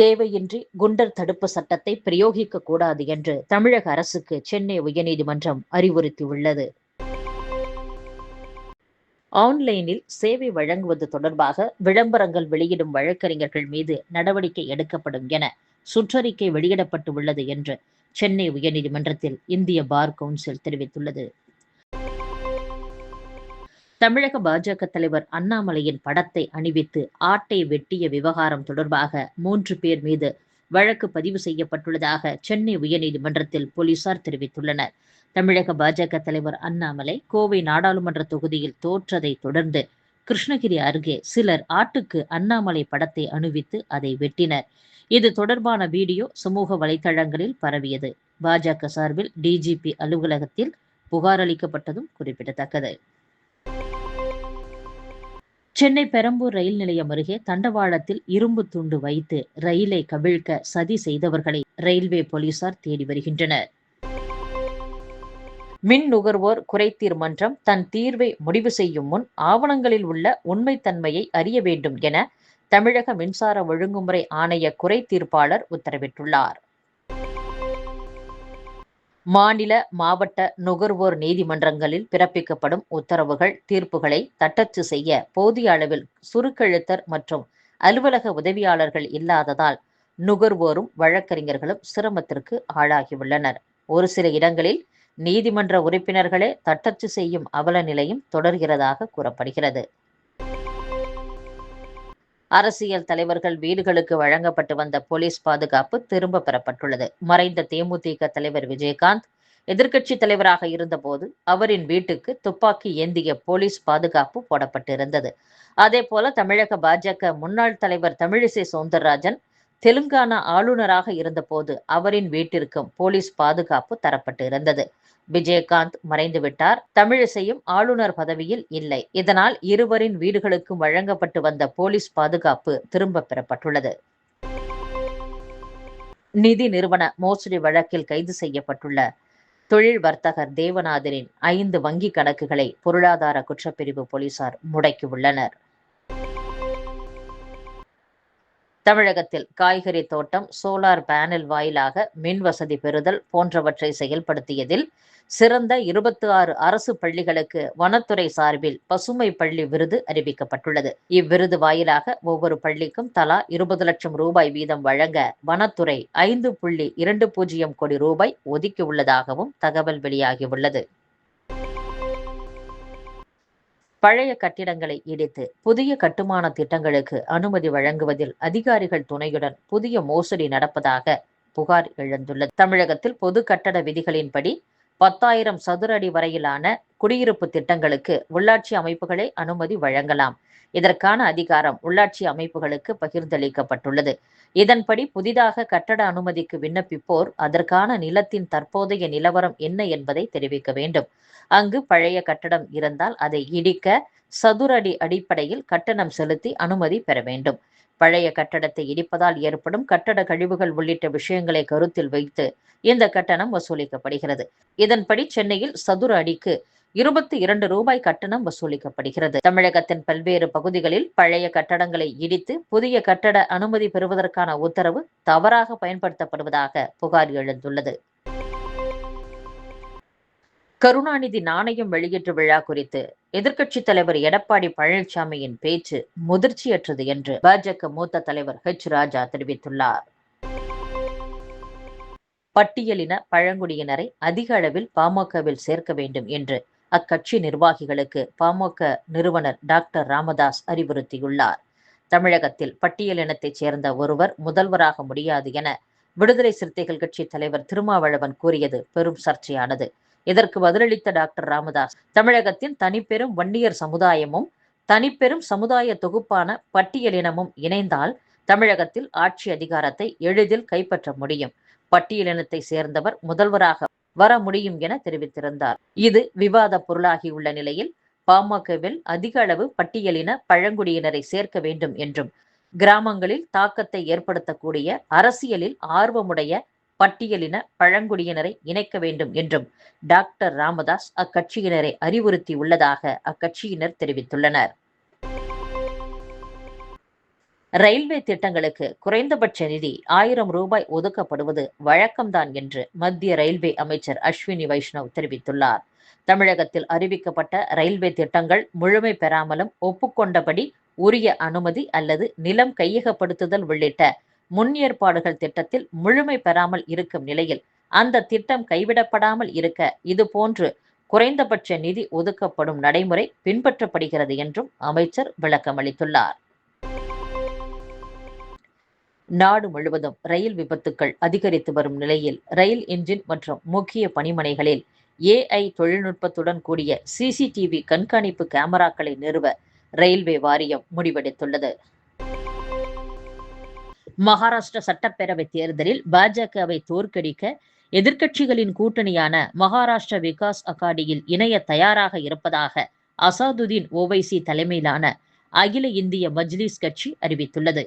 தேவையின்றி குண்டர் தடுப்பு சட்டத்தை பிரயோகிக்க கூடாது என்று தமிழக அரசுக்கு சென்னை உயர்நீதிமன்றம் அறிவுறுத்தியுள்ளது. ஆன்லைனில் சேவை வழங்குவது தொடர்பாக விளம்பரங்கள் வெளியிடும் வழக்கறிஞர்கள் மீது நடவடிக்கை எடுக்கப்படும் என சுற்றறிக்கை வெளியிடப்பட்டு உள்ளது என்று சென்னை உயர்நீதிமன்றத்தில் இந்திய பார் கவுன்சில் தெரிவித்துள்ளது. தமிழக பாஜக தலைவர் அண்ணாமலையின் படத்தை அணிவித்து ஆட்டை வெட்டிய விவகாரம் தொடர்பாக மூன்று பேர் மீது வழக்கு பதிவு செய்யப்பட்டுள்ளதாக சென்னை உயர்நீதிமன்றத்தில் போலீசார் தெரிவித்துள்ளனர். தமிழக பாஜக தலைவர் அண்ணாமலை கோவை நாடாளுமன்ற தொகுதியில் தோற்றதை தொடர்ந்து கிருஷ்ணகிரி அருகே சிலர் ஆட்டுக்கு அண்ணாமலை படத்தை அணிவித்து அதை வெட்டினர். இது தொடர்பான வீடியோ சமூக வலைதளங்களில் பரவியது. பாஜக சார்பில் டிஜிபி அலுவலகத்தில் புகார் அளிக்கப்பட்டதும் குறிப்பிடத்தக்கது. சென்னை பெரம்பூர் ரயில் நிலையம் அருகே தண்டவாளத்தில் இரும்பு துண்டு வைத்து ரயிலை கவிழ்க்க சதி செய்தவர்களை ரயில்வே போலீசார் தேடி வருகின்றனர். மின் நுகர்வோர் குறைத்தீர் மன்றம் தன் தீர்வை முடிவு செய்யும் முன் ஆவணங்களில் உள்ள உண்மைத்தன்மையை அறிய வேண்டும் என தமிழக மின்சார ஒழுங்குமுறை ஆணைய குறை தீர்ப்பாளர் உத்தரவிட்டுள்ளார். மாநில மாவட்ட நுகர்வோர் நீதிமன்றங்களில் பிறப்பிக்கப்படும் உத்தரவுகள் தீர்ப்புகளை தட்டச்சு செய்ய போதிய அளவில் சுருக்கெழுத்தர் மற்றும் அலுவலக உதவியாளர்கள் இல்லாததால் நுகர்வோரும் வழக்கறிஞர்களும் சிரமத்திற்கு ஆளாகியுள்ளனர். ஒரு சில இடங்களில் நீதிமன்ற உறுப்பினர்களே தட்டச்சு செய்யும் அவல நிலையும் தொடர்கிறதாக கூறப்படுகிறது. அரசியல் தலைவர்கள் வீடுகளுக்கு வழங்கப்பட்டு வந்த போலீஸ் பாதுகாப்பு திரும்ப பெறப்பட்டுள்ளது. மறைந்த தேமுதிக தலைவர் விஜயகாந்த் எதிர்க்கட்சி தலைவராக இருந்தபோது அவரின் வீட்டுக்கு துப்பாக்கி ஏந்திய போலீஸ் பாதுகாப்பு போடப்பட்டிருந்தது. அதே போல தமிழக பாஜக முன்னாள் தலைவர் தமிழிசை சவுந்தரராஜன் தெலுங்கானா ஆளுநராக இருந்தபோது அவரின் வீட்டிற்கும் போலீஸ் பாதுகாப்பு தரப்பட்டு இருந்தது விஜயகாந்த் மறைந்துவிட்டார். தமிழிசையும் ஆளுநர் பதவியில் இல்லை. இதனால் இருவரின் வீடுகளுக்கும் வழங்கப்பட்டு வந்த போலீஸ் பாதுகாப்பு திரும்ப பெறப்பட்டுள்ளது. நிதி நிறுவன மோசடி வழக்கில் கைது செய்யப்பட்டுள்ள தொழில் வர்த்தகர் தேவநாதரின் ஐந்து வங்கி கணக்குகளை பொருளாதார குற்றப்பிரிவு போலீசார் முடக்கியுள்ளனர். தமிழகத்தில் காய்கறி தோட்டம் சோலார் பேனல் வாயிலாக மின் வசதி பெறுதல் போன்றவற்றை செயல்படுத்தியதில் சிறந்த இருபத்தி ஆறு அரசு பள்ளிகளுக்கு வனத்துறை சார்பில் பசுமை பள்ளி விருது அறிவிக்கப்பட்டுள்ளது. இவ்விருது வாயிலாக ஒவ்வொரு பள்ளிக்கும் தலா இருபது லட்சம் ரூபாய் வீதம் வழங்க வனத்துறை ஐந்து புள்ளி இரண்டு பூஜ்ஜியம் கோடி ரூபாய் ஒதுக்கியுள்ளதாகவும் தகவல் வெளியாகியுள்ளது. பழைய கட்டிடங்களை இடித்து புதிய கட்டுமான திட்டங்களுக்கு அனுமதி வழங்குவதில் அதிகாரிகள் துணையுடன் புதிய மோசடி நடப்பதாக புகார் எழுந்துள்ளது. தமிழகத்தில் பொது கட்டட விதிகளின்படி பத்தாயிரம் சதுர அடி வரையிலான குடியிருப்பு திட்டங்களுக்கு உள்ளாட்சி அமைப்புகளை அனுமதி வழங்கலாம். இதற்கான அதிகாரம் உள்ளாட்சி அமைப்புகளுக்கு பகிர்ந்தளிக்கப்பட்டுள்ளது. இதன்படி புதிதாக கட்டட அனுமதிக்கு விண்ணப்பிப்போர் அதற்கான நிலத்தின் தற்போதைய நிலவரம் என்ன என்பதை தெரிவிக்க வேண்டும். அங்கு பழைய கட்டடம் இருந்தால் அதை இடிக்க சதுரடி அடிப்படையில் கட்டணம் செலுத்தி அனுமதி பெற வேண்டும். பழைய கட்டடத்தை இடிப்பதால் ஏற்படும் கட்டட கழிவுகள் உள்ளிட்ட விஷயங்களை கருத்தில் வைத்து இந்த கட்டணம் வசூலிக்கப்படுகிறது. இதன்படி சென்னையில் சதுர அடிக்கு இருபத்தி இரண்டு ரூபாய் கட்டணம் வசூலிக்கப்படுகிறது. தமிழகத்தின் பல்வேறு பகுதிகளில் பழைய கட்டடங்களை இடித்து புதிய கட்டட அனுமதி பெறுவதற்கான உத்தரவு தவறாக பயன்படுத்தப்படுவதாக புகார் எழுந்துள்ளது. கருணாநிதி நாணயம் வெளியீட்டு விழா குறித்து எதிர்க்கட்சித் தலைவர் எடப்பாடி பழனிசாமியின் பேச்சு முதிர்ச்சியற்றது என்று பாஜக மூத்த தலைவர் ஹெச் ராஜா தெரிவித்துள்ளார். பட்டியலின பழங்குடியினரை அதிக அளவில் பாமகவில் சேர்க்க வேண்டும் என்று அக்கட்சி நிர்வாகிகளுக்கு பாமக நிறுவனர் டாக்டர் ராமதாஸ் அறிவுறுத்தியுள்ளார். தமிழகத்தில் பட்டியலினத்தைச் சேர்ந்த ஒருவர் முதல்வராக முடியாது என விடுதலை சிறுத்தைகள் கட்சி தலைவர் திருமாவளவன் கூறியது பெரும் சர்ச்சையானது. இதற்கு பதிலளித்த டாக்டர் ராமதாஸ் தமிழகத்தின் தனிப்பெரும் வன்னியர் சமுதாயமும் தனிப்பெரும் சமுதாய தொகுப்பான பட்டியலினமும் இணைந்தால் தமிழகத்தில் ஆட்சி அதிகாரத்தை எளிதில் கைப்பற்ற முடியும். பட்டியலினத்தை சேர்ந்தவர் முதல்வராக வர முடியும் என தெரிவித்திருந்தார். இது விவாத பொருளாகியுள்ள நிலையில் பாமகவில் அதிக அளவு பட்டியலின பழங்குடியினரை சேர்க்க வேண்டும் என்றும் கிராமங்களில் தாக்கத்தை ஏற்படுத்தக்கூடிய அரசியலில் ஆர்வமுடைய பட்டியலின பழங்குடியினரை இணைக்க வேண்டும் என்றும் டாக்டர் ராமதாஸ் அக்கட்சியினரை அறிவுறுத்தி உள்ளதாக அக்கட்சியினர் தெரிவித்துள்ளனர். ரயில்வே திட்டங்களுக்கு குறைந்தபட்ச நிதி ஆயிரம் ரூபாய் ஒதுக்கப்படுவது வழக்கம்தான் என்று மத்திய ரயில்வே அமைச்சர் அஸ்வினி வைஷ்ணவ் தெரிவித்துள்ளார். தமிழகத்தில் அறிவிக்கப்பட்ட ரயில்வே திட்டங்கள் முழுமை பெறாமலும் ஒப்புக்கொண்டபடி உரிய அனுமதி அல்லது நிலம் கையகப்படுத்துதல் உள்ளிட்ட முன் ஏற்பாடுகள் திட்டத்தில் முழுமை பெறாமல் இருக்கும் நிலையில் அந்த திட்டம் கைவிடப்படாமல் இருக்க இதுபோன்று குறைந்தபட்ச நிதி ஒதுக்கப்படும் நடைமுறை பின்பற்றப்படுகிறது என்றும் அமைச்சர் விளக்கமளித்துள்ளார். நாடு முழுவதும் ரயில் விபத்துக்கள் அதிகரித்து வரும் நிலையில் ரயில் என்ஜின் மற்றும் முக்கிய பணிமனைகளில் ஏஐ தொழில்நுட்பத்துடன் கூடிய சிசிடிவி கண்காணிப்பு கேமராக்களை நிறுவ ரயில்வே வாரியம் முடிவெடுத்துள்ளது. மகாராஷ்டிர சட்டப்பேரவை தேர்தலில் பாஜகவை தோற்கடிக்க எதிர்க்கட்சிகளின் கூட்டணியான மகாராஷ்டிர விகாஸ் அகாடியில் இணைய தயாராக இருப்பதாக அசாதுதீன் ஓவைசி தலைமையிலான அகில இந்திய மஜ்லிஸ் கட்சி அறிவித்துள்ளது.